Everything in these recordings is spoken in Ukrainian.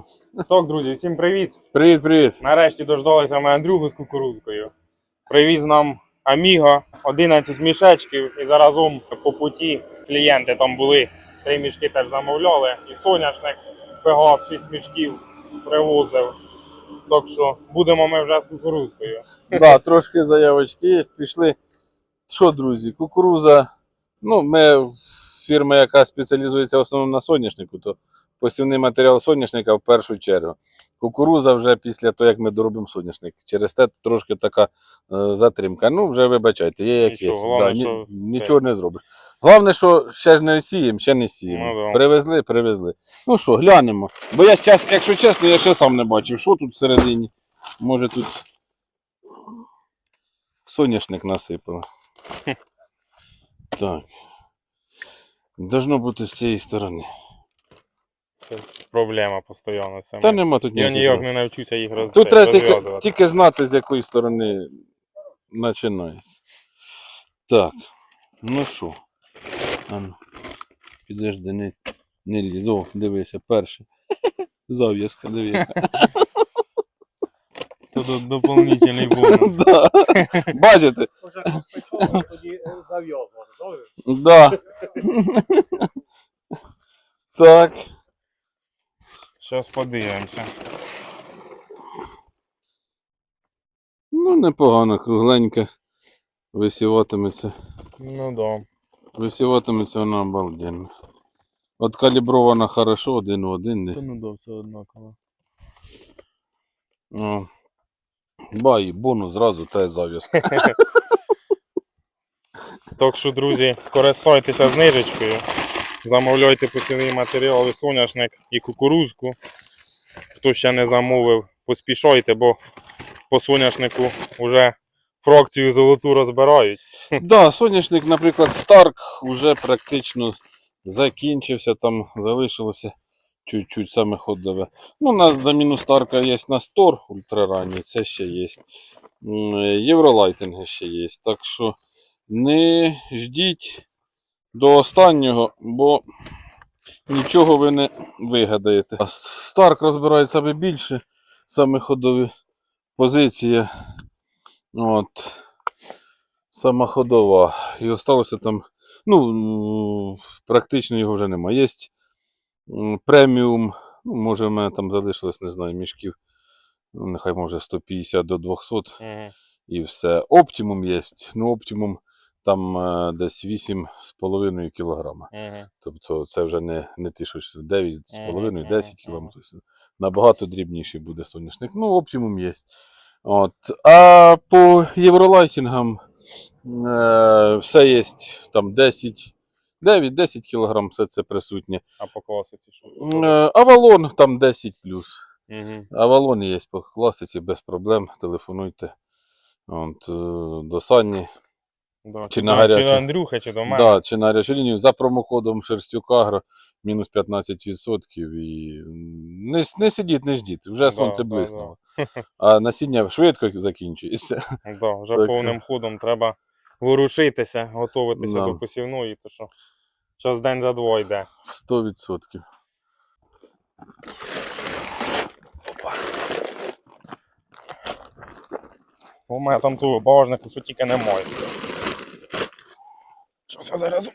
Так, друзі, всім привіт! Привіт, привіт. Нарешті дождалися ми Андрюху з кукурудзкою. Привіз нам Аміго 11 мішечків і заразом по путі клієнти там були. Три мішки теж замовляли. І соняшник Пегас 6 мішків привозив. Так що будемо ми вже з кукурудзкою. Да, трошки заявочки є, пішли. Що, друзі, кукуруза. Ну, ми фірма, яка спеціалізується в основному на соняшнику, то посівний матеріал соняшника в першу чергу. Кукуруза вже після того, як ми доробимо соняшник. Через те трошки така е, затримка. Ну, вже вибачайте, є як Нічого, є. головне, Да, ні- що нічого не зробиш. Головне, що ще ж не сіємо, ще не сіємо. Ну, да. Привезли, привезли. Ну що, глянемо. Бо я, час, якщо чесно, я ще сам не бачив, що тут всередині. Може тут соняшник насипали. Так. Должно бути з цієї сторони. Це проблема постійно. Це Та нема тут Я ніяк не навчуся їх роз... Тут треба тільки, розв'язувати. тільки знати, з якої сторони починається. Так. Ну що? А ну, Підожди, не, не лізь. О, дивися, перше. Зав'язка, дивися. Тут доповнительний бонус. Да. Бачите? Може, спочатку тоді е, зав'язувати, добре? Да. Так. Зараз подивимося. Ну, непогано, кругленька. Висіватиметься. Ну да. Висіватиметься вона обалденно. От калібрована хорошо, один в один. Не. ну да, все однаково. О. Ба, і бонус зразу та й зав'язка. Так що, друзі, користуйтеся знижечкою. Замовляйте посівний матеріал і соняшник і кукурузку. Хто ще не замовив, поспішайте, бо по соняшнику вже фракцію золоту розбирають. Да, соняшник, наприклад, Старк вже практично закінчився, там залишилося чуть-чуть саме ходове. Ну, на заміну Старка є Настор ультраранній, це ще є. Євролайтинги ще є. Так що не ждіть до останнього, бо нічого ви не вигадаєте. Старк розбирають саме більше, саме ходові позиції. От сама ходова. І осталося там, ну, практично його вже немає. Є преміум, ну, може, в мене там залишилось, не знаю, мішків. Ну, нехай може 150 до 200 і все. Оптимум є. Ну, оптимум там е, десь 8,5 кг. Тобто це вже не, не ті, що 9,5, 10 кг. Тобто набагато дрібніший буде соняшник. Ну, оптимум є. От. А по євролайтінгам е, все є там 10, 9-10 кг, все це присутнє. А по класиці що? Е, Авалон там 10 плюс. Угу. Авалон є по класиці без проблем. Телефонуйте. От, е, до Сані. Да. Чи на до, чи гарячу? Андрюха, чи до мене. Да, чи на гарячу лінію за промокодом Шерстюкагро мінус 15% і не, не сидіть, не ждіть. Вже Да, сонце да, блиснуло. А насіння швидко закінчується. Да, вже Так повним ходом треба ворушитися, готуватися Да. до посівної, то що час день за два йде. 100%. У мене там того багажнику, що тільки немає. Щось я зараз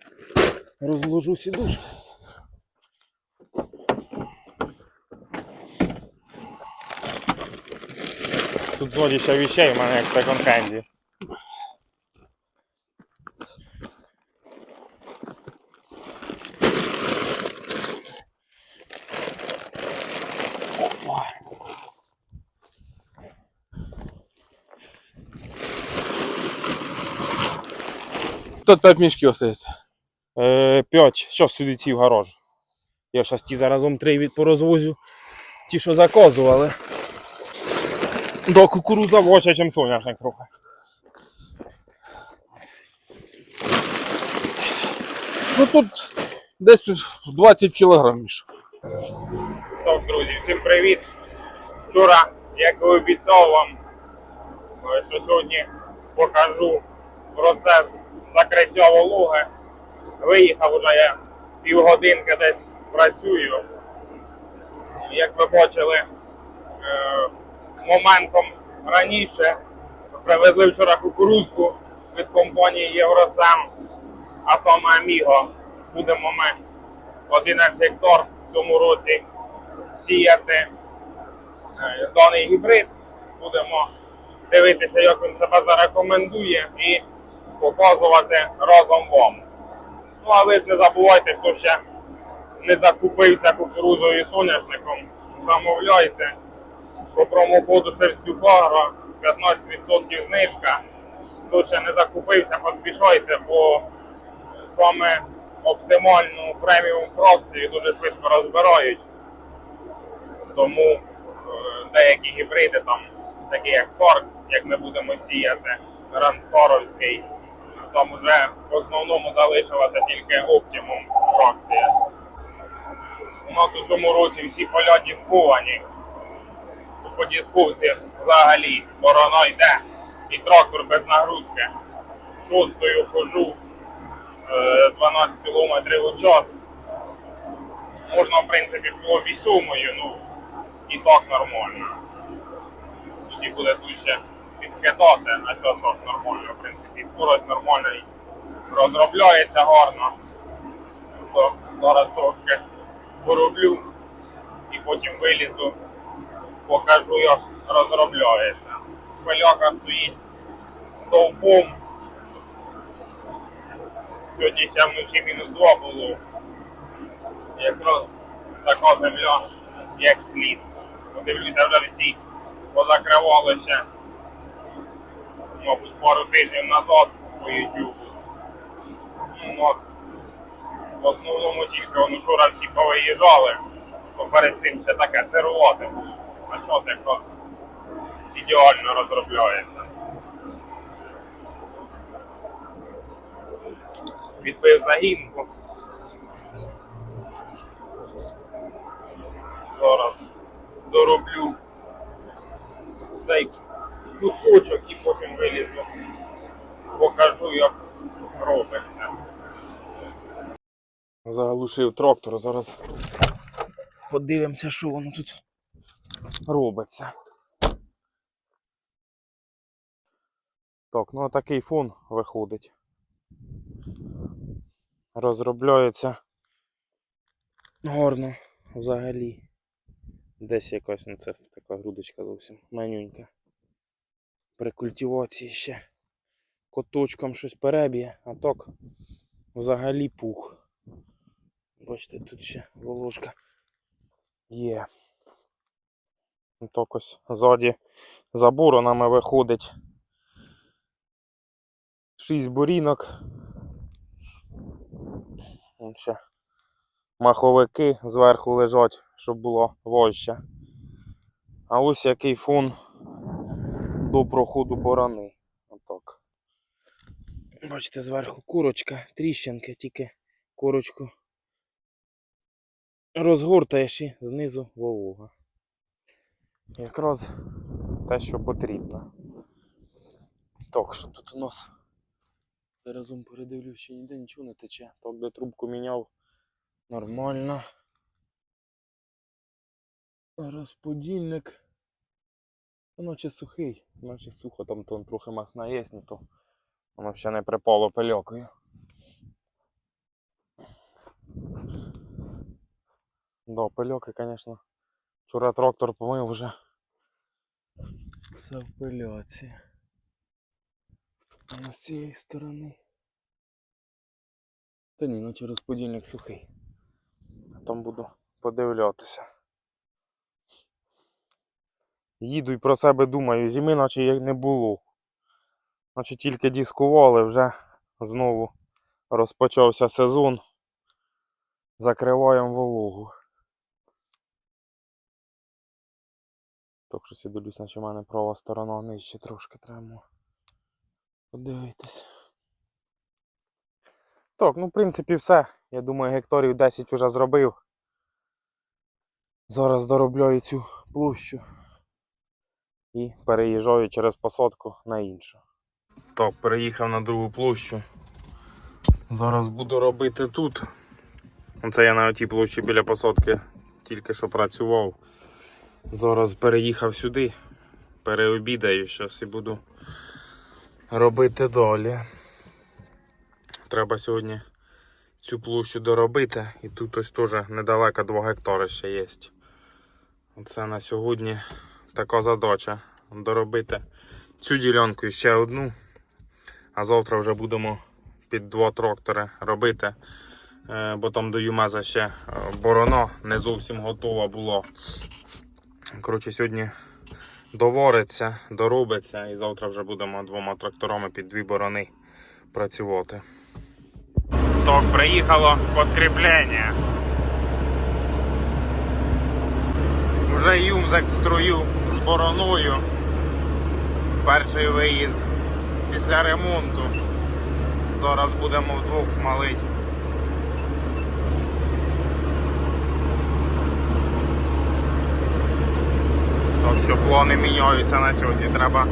розложу сідушку. Тут зоді ще віщей, у мене як в секонд-хенді. Тут 5 мішків остається. Е, п'ять. Що сюди ці в гараж? Я зараз ті заразом три від порозвозю. Ті, що заказували. До кукуруза воча, ніж соняшник трохи. Ну тут десь 20 кілограм мішок. Так, друзі, всім привіт. Вчора, як і обіцяв вам, е, що сьогодні покажу процес закриття вологи. Виїхав уже я півгодинки десь працюю. Як ви бачили, е, моментом раніше привезли вчора кукурузку від компанії Євросем, а саме Аміго. Будемо ми 11 гектар в цьому році сіяти е, даний гібрид. Будемо дивитися, як він себе зарекомендує, і показувати разом вам. Ну а ви ж не забувайте, хто ще не закупився кукурузою і соняшником, замовляйте по промокоду Шерстюкара 15% знижка. Хто ще не закупився, поспішайте, бо саме оптимальну преміум фракцію дуже швидко розбирають. Тому е, деякі гібриди, там, такі як Старк, як ми будемо сіяти, Ранстаровський, там вже в основному залишилася тільки оптимум фракція. У нас у цьому році всі поля дисковані. По дисковці взагалі борона йде і трактор без нагрузки. Шостою хожу е, 12 км у час. Можна, в принципі, було і сьомою, ну і так нормально. Тоді буде тут ще підкидати на часок нормально, в принципі, скорость нормальна і розробляється гарно. То зараз трошки пороблю і потім вилізу, покажу, як розробляється. Пиляка стоїть стовпом. Сьогодні ще вночі мінус 2 було. Якраз така земля, як слід. Подивлюся, вже всі позакривали мабуть, пару тижнів назад по YouTube. Ну, У нас в основному тільки он вчора всі повиїжджали, то перед цим ще таке сирувати. А час якраз ідеально розробляється. Відбив загінку. Зараз дороблю цей кусочок і потім вилізу. Покажу, як робиться. Заглушив трактор, зараз подивимося, що воно тут робиться. Так, ну такий фон виходить. Розробляється гарно взагалі. Десь якась, ну це така грудочка зовсім манюнька. При культивації ще коточком щось переб'є, а так взагалі пух. Бачите, тут ще волошка є. Так ось ззаді за боронами виходить. Шість бурінок. Ще маховики зверху лежать, щоб було вожче. А ось який фон до проходу борони. Отак. Бачите, зверху курочка, тріщинки, тільки курочку розгортаєш і знизу волога. Якраз те, що потрібно. Так, що тут у нас? Заразом передивлю, ще ніде нічого не тече. Так, де трубку міняв. Нормально. Розподільник. Наче сухий, наче сухо, там то трохи масна є, ну то воно ще не припало пильокою. Да, пильоки, звісно. Вчора трактор помив вже. Все в пильоці. А з цієї сторони. Та ні, наче розподільник сухий. Там буду подивлятися. Їду і про себе думаю, зими наче як не було. Наче тільки дискували, вже знову розпочався сезон. Закриваємо вологу. Так що я дивлюсь, наче в мене права сторона нижче трошки треба. Подивитись. Так, ну в принципі все. Я думаю, гекторів 10 вже зробив. Зараз доробляю цю площу і переїжджаю через посадку на іншу. Так, переїхав на другу площу. Зараз буду робити тут. Оце я на тій площі біля посадки тільки що працював. Зараз переїхав сюди, переобідаю щось і буду робити далі. Треба сьогодні цю площу доробити. І тут ось теж недалеко 2 гектари ще є. Оце на сьогодні така задача доробити цю ділянку і ще одну. А завтра вже будемо під два трактори робити. Е, Бо там до Юмеза ще е, бороно не зовсім готова була. Коротше, сьогодні довориться, доробиться і завтра вже будемо двома тракторами під дві борони працювати. Так, приїхало підкріплення. Вже юмзак в струю з бороною. Перший виїзд після ремонту. Зараз будемо вдвох шмалити. Так що плани міняються на сьогодні. Треба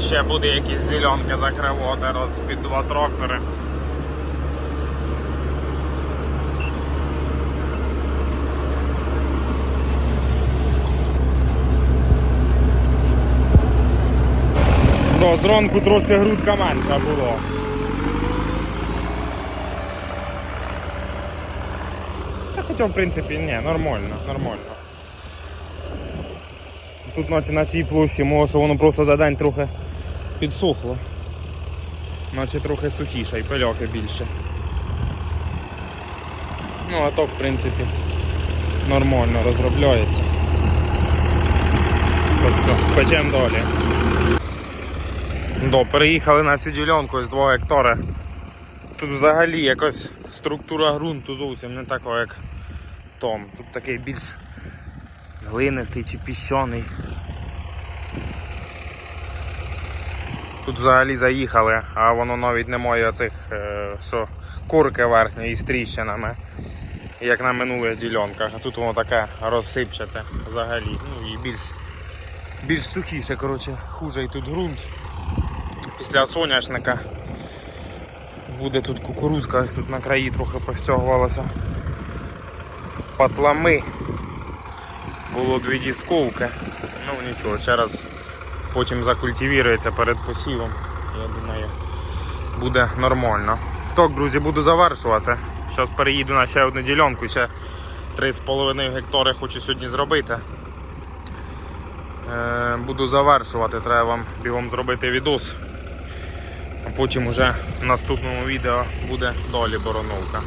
ще буде якісь зеленки закривати роз під два трактори. То зранку трошки грудка менша була. Та хоча в принципі ні, нормально, нормально. Тут наче на цій площі може, що воно просто за день трохи підсохло. Наче трохи сухіше і пильоки більше. Ну а то в принципі нормально розробляється. Так все, печемо далі. До, переїхали на цю ділянку з 2 гектари. Тут взагалі якась структура ґрунту зовсім не така, як там. Тут такий більш глинистий чи піщаний. Тут взагалі заїхали, а воно навіть не має оцих, е, що курки верхньої з тріщинами, як на минулих ділянках. А тут воно таке розсипчате взагалі. Ну і більш, більш сухіше, коротше, хуже і тут ґрунт. Після соняшника буде тут кукурузка, ось тут на краї трохи постягувалася. Патлами. Було дві дісковки. Ну нічого, ще раз потім закультивірується перед посівом. Я думаю, буде нормально. Так, друзі, буду завершувати. Зараз переїду на ще одну ділянку, ще 3,5 гектари хочу сьогодні зробити. Е, буду завершувати, треба вам бігом зробити відос. Потім уже в наступному відео буде долі бороновка.